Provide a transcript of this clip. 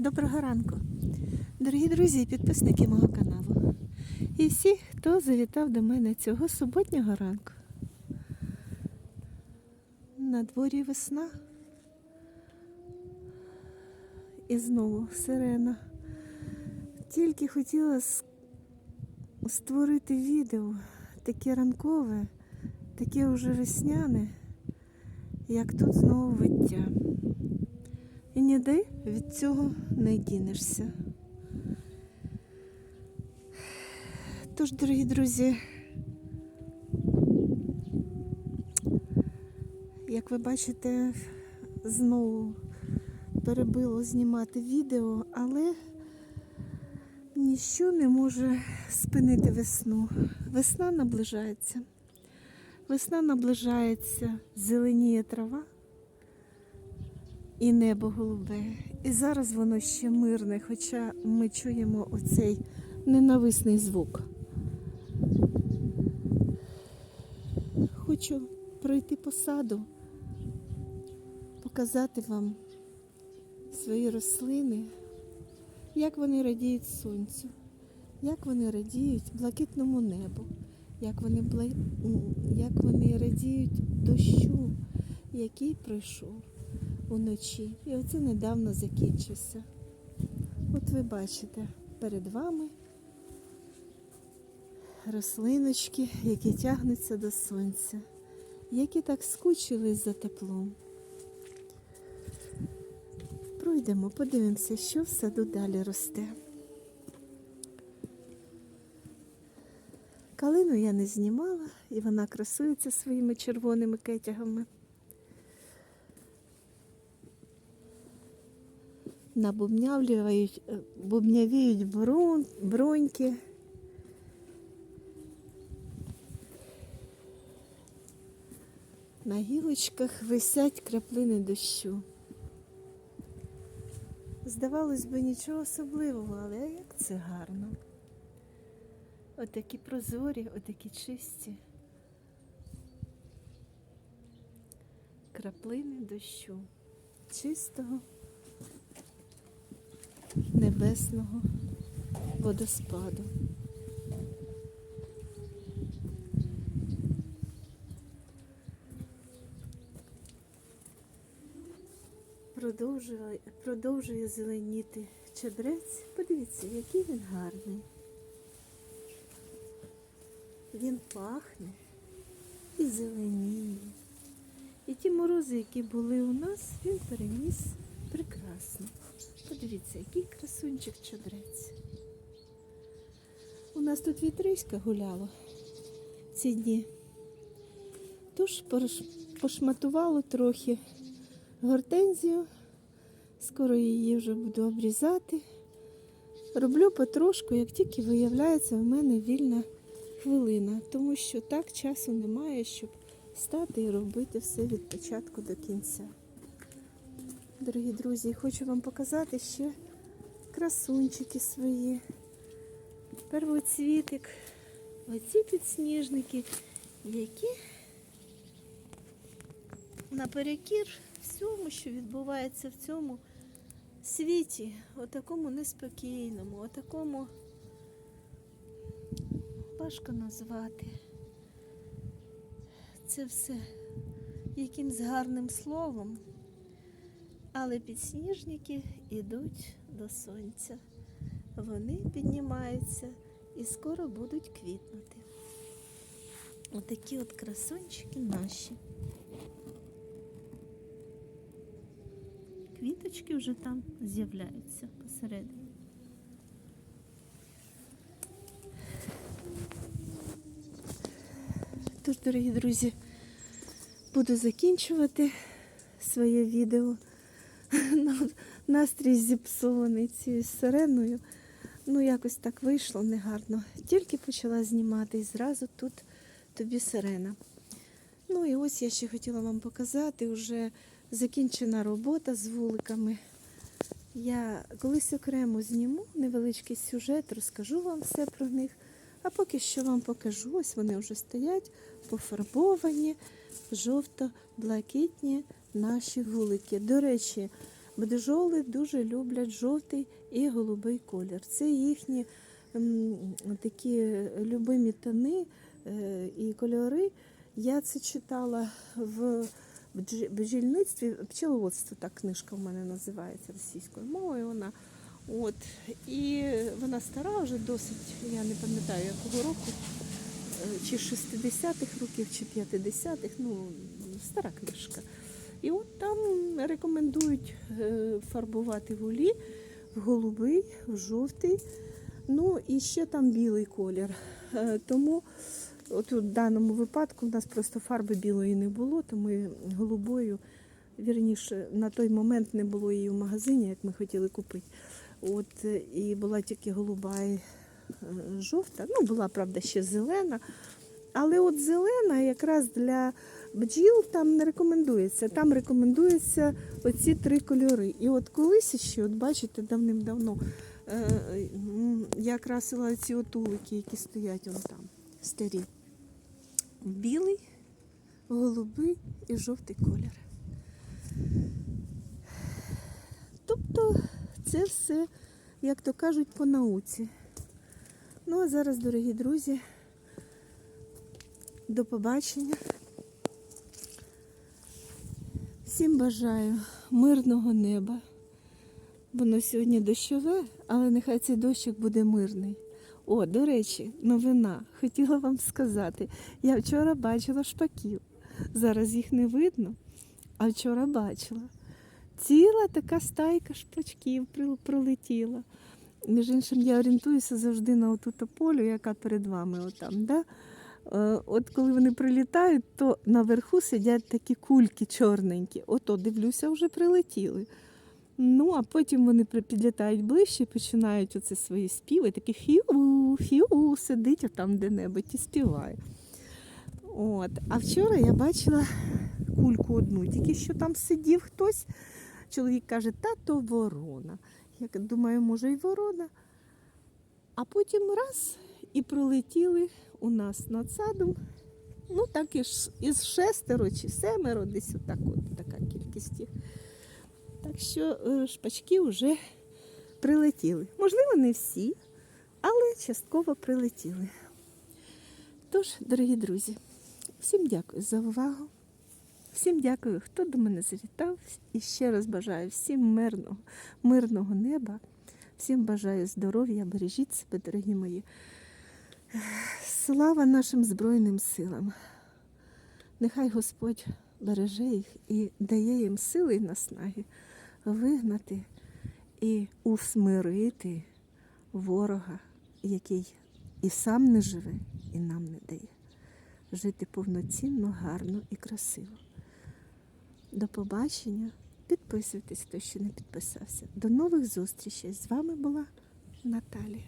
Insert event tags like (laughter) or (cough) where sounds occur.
Доброго ранку, дорогі друзі і підписники мого каналу. І всі, хто завітав до мене цього суботнього ранку. На дворі весна. І знову сирена. Тільки хотіла створити відео таке ранкове, таке уже весняне, як тут знову виття. І ніде від цього не дінешся. Тож, дорогі друзі, як ви бачите, знову перебило знімати відео, але ніщо не може спинити весну. Весна наближається. Весна наближається, зеленіє трава і небо голубе. І зараз воно ще мирне, хоча ми чуємо оцей ненависний звук. Хочу пройти по саду, показати вам свої рослини, як вони радіють сонцю, як вони радіють блакитному небу, як вони, бла... як вони радіють дощу, який пройшов уночі. І оце недавно закінчився. От ви бачите перед вами рослиночки, які тягнуться до сонця, які так скучились за теплом. Пройдемо, подивимося, що в саду далі росте. Калину я не знімала, і вона красується своїми червоними кетягами. Набубнявлюють, е, бубнявіють брун, броньки. На гілочках висять краплини дощу. Здавалось би, нічого особливого, але як це гарно. Отакі прозорі, отакі чисті. Краплини дощу. Чистого небесного водоспаду. Продовжує, продовжує зеленіти чебрець. Подивіться, який він гарний. Він пахне і зеленіє. І ті морози, які були у нас, він переніс прекрасно. Подивіться, який красунчик чебрець. У нас тут вітриська гуляло ці дні. Тож пошматувало трохи гортензію. Скоро її вже буду обрізати. Роблю потрошку, як тільки виявляється в мене вільна хвилина, тому що так часу немає, щоб стати і робити все від початку до кінця. Дорогі друзі, хочу вам показати ще красунчики свої. Первоцвітик, оці підсніжники, які наперекір всьому, що відбувається в цьому світі, отакому неспокійному, отакому важко назвати. Це все якимсь гарним словом. Але підсніжники йдуть до сонця. Вони піднімаються і скоро будуть квітнути. Отакі от красончики наші. Квіточки вже там з'являються посередині. Тож, дорогі друзі, буду закінчувати своє відео. (laughs) Настрій зіпсований цією сиреною. Ну, якось так вийшло негарно. Тільки почала знімати і зразу тут тобі сирена. Ну і ось я ще хотіла вам показати, вже закінчена робота з вуликами. Я колись окремо зніму невеличкий сюжет, розкажу вам все про них. А поки що вам покажу, ось вони вже стоять, пофарбовані, жовто-блакитні наші вулики. До речі, бджоли дуже люблять жовтий і голубий колір. Це їхні м, такі любимі тони е, і кольори. Я це читала в бджільництві, пчеловодство, так книжка в мене називається російською мовою. Вона. От. І вона стара вже досить, я не пам'ятаю якого року, чи 60-х років, чи 50-х, ну, стара книжка. І от там рекомендують е, фарбувати в олі в голубий, в жовтий, ну і ще там білий колір. Е, Тому от у даному випадку в нас просто фарби білої не було, то ми голубою, вірніше, на той момент не було її в магазині, як ми хотіли купити. От, е, і була тільки голуба жовта. Ну, була, правда, ще зелена. Але от зелена якраз для бджіл там не рекомендується. Там рекомендуються оці три кольори. І от колись ще, от бачите, давним-давно е, я красила ці отулики, які стоять вон там, старі. Білий, голубий і жовтий колір. Тобто це все, як то кажуть, по науці. Ну а зараз, дорогі друзі, до побачення. Всім бажаю мирного неба. Воно сьогодні дощове, але нехай цей дощик буде мирний. О, до речі, новина. Хотіла вам сказати. Я вчора бачила шпаків. Зараз їх не видно, а вчора бачила. Ціла така стайка шпачків пролетіла. Між іншим, я орієнтуюся завжди на оту тополю, яка перед вами отам. Да? Е, От коли вони прилітають, то наверху сидять такі кульки чорненькі. Ото дивлюся, вже прилетіли. Ну, а потім вони підлітають ближче і починають оце свої співи, такі фіу, фіу, сидить отам де-небудь і співає. От. А вчора я бачила кульку одну, тільки що там сидів хтось. Чоловік каже, та то ворона. Я думаю, може, й ворона. А потім раз і пролетіли у нас над садом. Ну, так і ж із шестеро чи семеро, десь отак от така кількість. Так що е, шпачки вже прилетіли. Можливо, не всі, але частково прилетіли. Тож, дорогі друзі, всім дякую за увагу. Всім дякую, хто до мене завітав. І ще раз бажаю всім мирного, мирного неба. Всім бажаю здоров'я, бережіть себе, дорогі мої. Слава нашим Збройним силам. Нехай Господь береже їх і дає їм сили і наснаги вигнати і усмирити ворога, який і сам не живе, і нам не дає. Жити повноцінно, гарно і красиво. До побачення. Підписуйтесь, хто ще не підписався. До нових зустрічей. З вами була Наталія.